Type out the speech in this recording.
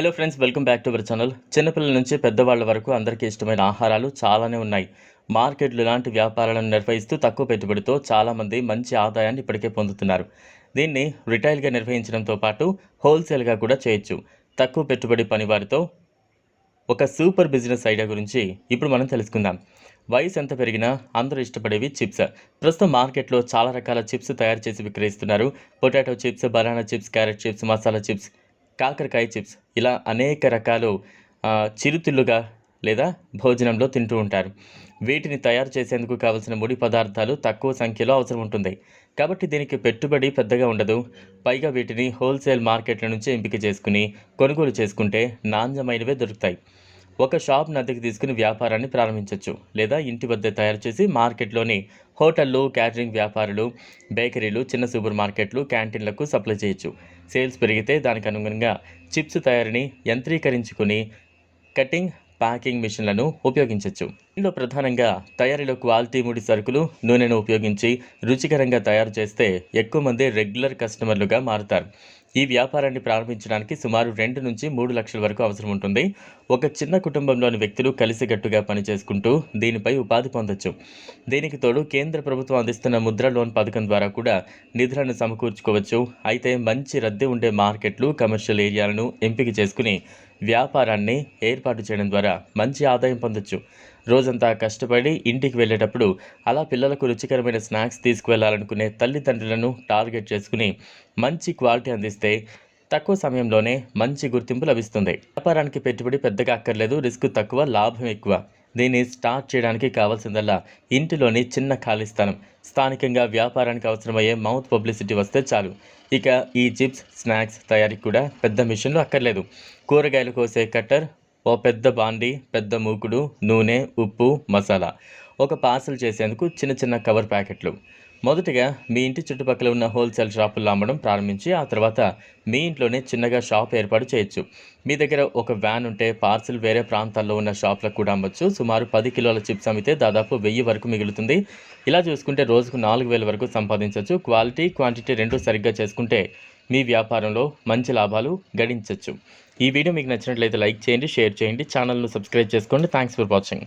Hello friends welcome back to our channel చిన్నపిల్లల నుంచి పెద్దవాళ్ళ వరకు అందరికీ ఇష్టమైన ఆహారాలు చాలానే ఉన్నాయి. మార్కెట్లు లాంటి వ్యాపారాలను నిర్వహిస్తూ తక్కువ పెట్టుబడితో చాలామంది మంచి ఆదాయాన్ని ఇప్పటికే పొందుతున్నారు. దీన్ని రిటైల్గా నిర్వహించడంతో పాటు హోల్సేల్గా కూడా చేయొచ్చు. తక్కువ పెట్టుబడి పనివారితో ఒక సూపర్ బిజినెస్ ఐడియా గురించి ఇప్పుడు మనం తెలుసుకుందాం. వయసు ఎంత పెరిగినా అందరూ ఇష్టపడేవి చిప్స్ ప్రస్తుతం మార్కెట్లో చాలా రకాల చిప్స్ తయారు చేసి విక్రయిస్తున్నారు. Potato chips banana chips carrot chips masala chips కాకరకాయ చిప్స్ ఇలా అనేక రకాలు చిరుతిళ్ళుగా లేదా భోజనంలో తింటూ ఉంటారు. వీటిని తయారు చేసేందుకు కావలసిన ముడి పదార్థాలు తక్కువ సంఖ్యలో అవసరం ఉంటుంది. కాబట్టి దీనికి పెట్టుబడి పెద్దగా ఉండదు. పైగా వీటిని హోల్సేల్ మార్కెట్ల నుంచి ఎంపిక చేసుకుని కొనుగోలు చేసుకుంటే నాణ్యమైనవే దొరుకుతాయి. ఒక షాప్ను అద్దెకి తీసుకుని వ్యాపారాన్ని ప్రారంభించవచ్చు లేదా ఇంటి వద్ద తయారు చేసి మార్కెట్లోని హోటళ్ళు క్యాటరింగ్ వ్యాపారులు బేకరీలు చిన్న సూపర్ మార్కెట్లు క్యాంటీన్లకు సప్లై చేయొచ్చు. సేల్స్ పెరిగితే దానికి అనుగుణంగా చిప్స్ తయారీని యంత్రీకరించుకుని కటింగ్ ప్యాకింగ్ మిషన్లను ఉపయోగించవచ్చు ఇందులో ప్రధానంగా తయారీలో క్వాలిటీ ముడి సరుకులు నూనెను ఉపయోగించి రుచికరంగా తయారు చేస్తే ఎక్కువ మంది రెగ్యులర్ కస్టమర్లుగా మారుతారు. ఈ వ్యాపారాన్ని ప్రారంభించడానికి సుమారు రెండు నుంచి మూడు లక్షల వరకు అవసరం ఉంటుంది. ఒక చిన్న కుటుంబంలోని వ్యక్తులు కలిసికట్టుగా పనిచేసుకుంటూ దీనిపై ఉపాధి పొందొచ్చు. దీనికి తోడు కేంద్ర ప్రభుత్వం అందిస్తున్న ముద్ర లోన్ పథకం ద్వారా కూడా నిధులను సమకూర్చుకోవచ్చు. అయితే మంచి రద్దీ ఉండే మార్కెట్లు కమర్షియల్ ఏరియాలను ఎంపిక చేసుకుని వ్యాపారాన్ని ఏర్పాటు చేయడం ద్వారా మంచి ఆదాయం పొందొచ్చు. రోజంతా కష్టపడి ఇంటికి వెళ్ళేటప్పుడు అలా పిల్లలకు రుచికరమైన స్నాక్స్ తీసుకువెళ్ళాలనుకునే తల్లిదండ్రులను టార్గెట్ చేసుకుని మంచి క్వాలిటీ అందిస్తే తక్కువ సమయంలోనే మంచి గుర్తింపు లభిస్తుంది. వ్యాపారానికి పెట్టుబడి పెద్దగా అక్కర్లేదు రిస్క్ తక్కువ లాభం ఎక్కువ. దీన్ని స్టార్ట్ చేయడానికి కావాల్సిందల్లా ఇంటిలోని చిన్న ఖాళీ స్థలం. స్థానికంగా వ్యాపారానికి అవసరమయ్యే మౌత్ పబ్లిసిటీ వస్తే చాలు. ఇక ఈ చిప్స్ స్నాక్స్ తయారీకి కూడా పెద్ద మిషన్లు అక్కర్లేదు. కూరగాయలు కోసే కట్టర్ ఓ పెద్ద బాండి పెద్ద మూకుడు నూనె ఉప్పు మసాలా. ఒక పార్సల్ చేసేందుకు చిన్న చిన్న కవర్ ప్యాకెట్లు. మొదటిగా మీ ఇంటి చుట్టుపక్కల ఉన్న హోల్సేల్ షాపుల్లో అమ్మడం ప్రారంభించి ఆ తర్వాత మీ ఇంట్లోనే చిన్నగా షాప్ ఏర్పాటు చేయొచ్చు. మీ దగ్గర ఒక వ్యాన్ ఉంటే పార్సిల్ వేరే ప్రాంతాల్లో ఉన్న షాప్లకు కూడా అమ్మొచ్చు. సుమారు పది కిలోల చిప్స్ అమ్మితే దాదాపు వెయ్యి వరకు మిగులుతుంది. ఇలా చూసుకుంటే రోజుకు నాలుగు వేల వరకు సంపాదించవచ్చు క్వాలిటీ క్వాంటిటీ రెండు సరిగ్గా చేసుకుంటే మీ వ్యాపారంలో మంచి లాభాలు గడించవచ్చు ఈ వీడియో మీకు నచ్చినట్లయితే లైక్ చేయండి షేర్ చేయండి ఛానల్ను సబ్స్క్రైబ్ చేసుకోండి. Thanks for watching.